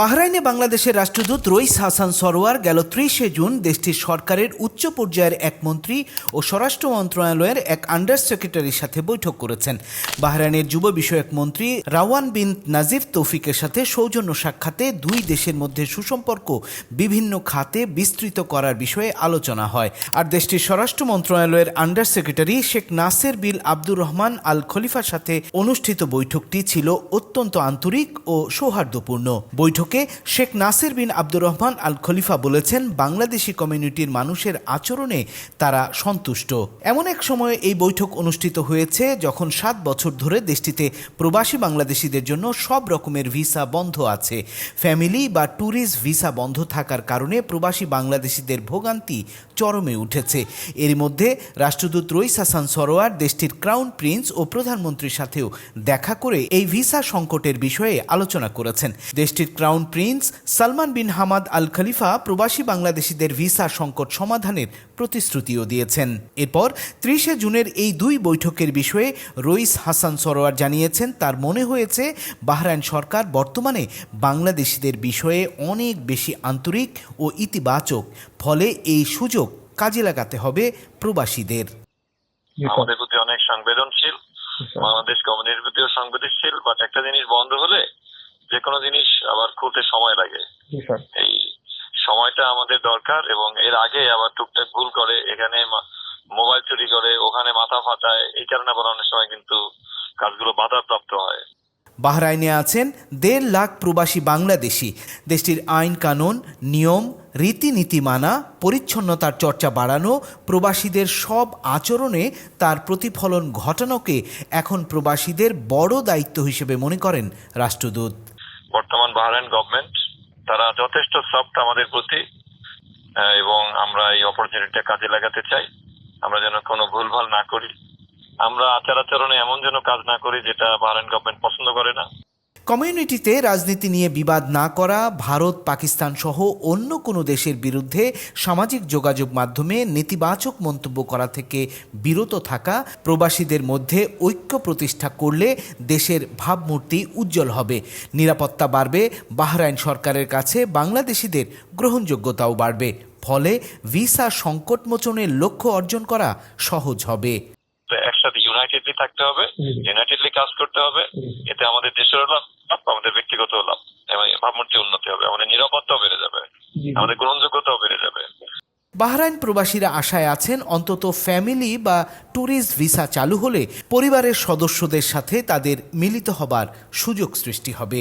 বাহরাইনে বাংলাদেশের রাষ্ট্রদূত রইস হাসান সরোয়ার গেল ত্রিশে জুন দেশটির সরকারের উচ্চ পর্যায়ের এক মন্ত্রী ও স্বরাষ্ট্র মন্ত্রণালয়ের এক আন্ডার সেক্রেটারির সাথে বৈঠক করেছেন। বাহরাইনের যুব বিষয়ক মন্ত্রী রাওয়ান বিন নাজিফ তৌফিকের সাথে সৌজন্য সাক্ষাতে দুই দেশের মধ্যে সুসম্পর্ক বিভিন্ন খাতে বিস্তৃত করার বিষয়ে আলোচনা হয়। আর দেশটির স্বরাষ্ট্র মন্ত্রণালয়ের under secretary Sheikh Nasser bin Abdur Rahman Al খলিফার সাথে অনুষ্ঠিত বৈঠকটি ছিল অত্যন্ত আন্তরিক ও সৌহার্দ্যপূর্ণ। বৈঠকে শেখ নাসির বিন আব্দুর রহমান আল খলিফা বলেছেন, বাংলাদেশি কমিউনিটির মানুষের আচরণে তারা সন্তুষ্ট। এমন এক সময়ে এই বৈঠক অনুষ্ঠিত হয়েছে যখন সাত বছর ধরে দেশটিতে প্রবাসী বাংলাদেশিদের জন্য সব রকমের ভিসা বন্ধ আছে। ফ্যামিলি বা ট্যুরিস্ট ভিসা বন্ধ থাকার কারণে প্রবাসী বাংলাদেশিদের ভোগান্তি চরমে উঠেছে। এর মধ্যে রাষ্ট্রদূত রইস হাসান সরোয়ার দেশটির ক্রাউন প্রিন্স ও প্রধানমন্ত্রীর সাথেও দেখা করে এই ভিসা সংকটের বিষয়ে আলোচনা করেছেন। দেশটির crown prince Salman bin Hamad Al Khalifa প্রবাসী বাংলাদেশিদের ভিসা সংকট সমাধানের প্রতিশ্রুতিও দিয়েছেন। এরপর ত্রিশে জুনের এই দুই বৈঠকের বিষয়ে রইস হাসান সরোয়ার জানিয়েছেন, তার মনে হয়েছে বাহরাইন সরকার বর্তমানে বাংলাদেশিদের বিষয়ে অনেক বেশি আন্তরিক ও ইতিবাচক, ফলে এই সুযোগ কাজে লাগাতে হবে প্রবাসীদের। আমাদের প্রতি অনেক সংবেদনশীল, বাংলাদেশ কমিউনিটির প্রতিও সংবেদনশীল, বাট একটা জিনিস বন্ধ হলে যে কোনো জিনিস আবার খুলতে সময় লাগে। এই সময়টা আমাদের দরকার এবং এর আগে আবার টুকটাক ভুল করে এখানে মোবাইল চুরি করে ওখানে মাথা ফাটায় এই কারণে আবার অনেক সময় কিন্তু কাজগুলো বাধাপ্রাপ্ত হয়। বাহরাইনে আছেন দেড় লাখ প্রবাসী বাংলাদেশি। দেশটির আইন কানুন নিয়ম রীতিনীতি মানা পরিচ্ছন্নতার চর্চা বাড়ানো প্রবাসীদের সব আচরণে তার প্রতিফলন ঘটানোকে এখন প্রবাসীদের বড় দায়িত্ব হিসেবে মনে করেন রাষ্ট্রদূত। বর্তমান বাহরাইন গভর্নমেন্ট তারা যথেষ্ট সফট আমাদের প্রতি এবং আমরা এই অপরচুনিটিটা কাজে লাগাতে চাই। আমরা যেন কোনো ভুলভাল না করি। আমরা আচার আচরণে এমন যেন কাজ না করি যেটা বাহরাইন গভর্নমেন্ট পছন্দ করে না। কমিউনিটিতে রাজনীতি নিয়ে বিবাদ না করা ভারত পাকিস্তান সহ অন্য কোনো দেশের বিরুদ্ধে সামাজিক যোগাযোগ মাধ্যমে নেতিবাচক মন্তব্য করা থেকে বিরত থাকা প্রবাসীদের মধ্যে ঐক্য প্রতিষ্ঠা করলে দেশের ভাবমূর্তি উজ্জ্বল হবে। নিরাপত্তা বাড়বে বাহরাইন সরকারের কাছে বাংলাদেশিদের গ্রহণযোগ্যতাও বাড়বে। ফলে ভিসা সংকট মোচনের লক্ষ্য অর্জন করা সহজ হবে। একসাথে ইউনাইটেডলি থাকতে হবে। ইউনাইটেডলি কাজ করতে হবে এতে আমাদের দেশের লাভ। আমাদের ব্যক্তিগত লাভ এবং ভাবমূর্তি উন্নতি হবে আমাদের নিরাপত্তাও বেড়ে যাবে। আমাদের গ্রহণযোগ্যতাও বেড়ে যাবে বাহরাইন প্রবাসীরা আশায় আছেন অন্তত ফ্যামিলি বা ট্যুরিস্ট ভিসা চালু হলে পরিবারের সদস্যদের সাথে তাদের মিলিত হবার সুযোগ সৃষ্টি হবে